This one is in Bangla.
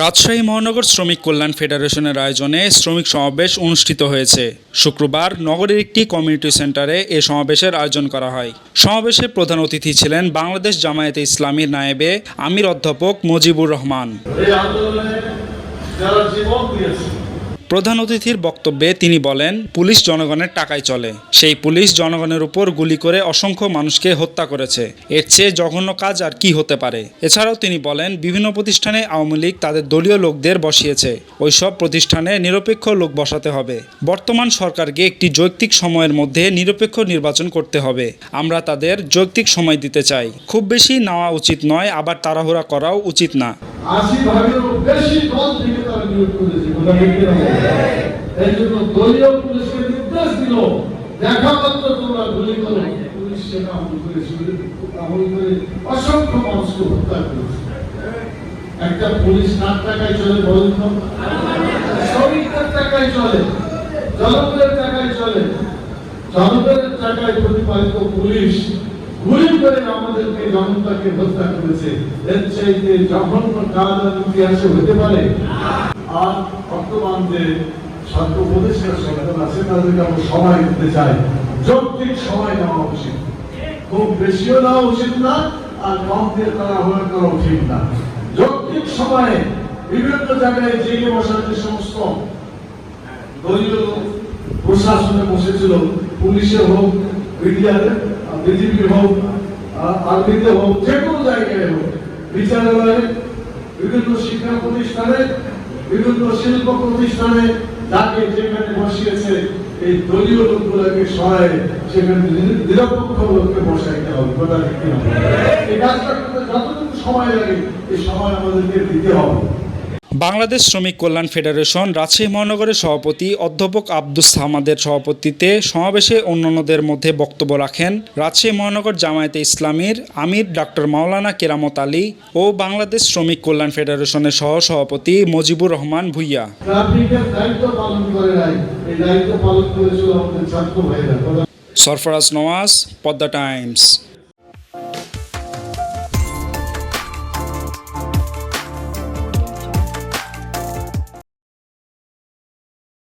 রাজশাহী মহানগর শ্রমিক কল্যাণ ফেডারেশনের আয়োজনে শ্রমিক সমাবেশ অনুষ্ঠিত হয়েছে। শুক্রবার নগরের একটি কমিউনিটি সেন্টারে এ সমাবেশের আয়োজন করা হয়। সমাবেশে প্রধান অতিথি ছিলেন বাংলাদেশ জামায়াতে ইসলামীর নায়েবে আমির অধ্যাপক মুজিবুর রহমান। এই আন্দোলনে যারা জীবন দিয়েছে প্রধান অতিথির বক্তব্যে তিনি বলেন, পুলিশ জনগণের টাকায় চলে। সেই পুলিশ জনগণের উপর গুলি করে অসংখ্য মানুষকে হত্যা করেছে। এর চেয়ে জঘন্য কাজ আর কি হতে পারে? এছাড়াও তিনি বলেন, বিভিন্ন প্রতিষ্ঠানে আওয়ামী লীগ তাদের দলীয় লোকদের বসিয়েছে। ওইসব প্রতিষ্ঠানে নিরপেক্ষ লোক বসাতে হবে। বর্তমান সরকারকে একটি যৌক্তিক সময়ের মধ্যে নিরপেক্ষ নির্বাচন করতে হবে। আমরা তাদের যৌক্তিক সময় দিতে চাই। খুব বেশি নেওয়া উচিত নয়, আবার তাড়াহুড়া করাও উচিত না। আশি ভাগেরও বেশি দল থেকে তারা নিয়োগ করেছে? একটা পুলিশ কার টাকায় চলে? শ্রমিকদের টাকায় চলে জনগণের টাকায় চলে জনগণের টাকায় প্রতিপালিত পুলিশ গুলি করে আমাদেরকে জনতাকে হত্যা করেছে এর চাইতে জঘন্য কাজ ইতিহাসে হতে পারে আর বর্তমান যে ছাত্র উপদেষ্টা সরকার আছে তাদেরকে আমরা সময় দিতে চাই। যৌক্তিক সময় নেওয়া উচিত। খুব বেশিও নেওয়া উচিত না, আর কম দিয়ে তারা হয়ে করা উচিত না। যৌক্তিক সময়ে বিভিন্ন জায়গায় জেগে বসার যে সমস্ত দলীয় প্রশাসনে বসেছিল, পুলিশে হোক, মিডিয়াতে বিজেপি হোক আর্মিতে হোক, যে কোনো জায়গায় হোক, বিচারালয়ে, বিভিন্ন শিক্ষা প্রতিষ্ঠানে বিভিন্ন শিল্প প্রতিষ্ঠানে তাকে যেখানে বসিয়েছে এই দলীয় লোকগুলোকে সহায়, সেখানে নির- নিরপেক্ষ লোককে বসাইতে হবে। কথা এই কাজটা করতে যতটুকু সময় লাগে, এই সময় আমাদেরকে দিতে হবে। বাংলাদেশ শ্রমিক কল্যাণ ফেডারেশন রাজশাহী মহানগরের সভাপতি অধ্যাপক আব্দুস সামাদের সভাপতিত্বে সমাবেশে অন্যান্যদের মধ্যে বক্তব্য রাখেন রাজশাহী মহানগর জামায়াতে ইসলামীর আমির ডাক্তার মাওলানা কেরামত আলী ও বাংলাদেশ শ্রমিক কল্যাণ ফেডারেশনের সহ সভাপতি মজিবুর রহমান ভুইয়া। সরফরাজ নওয়াজ পদ্মা টাইমস।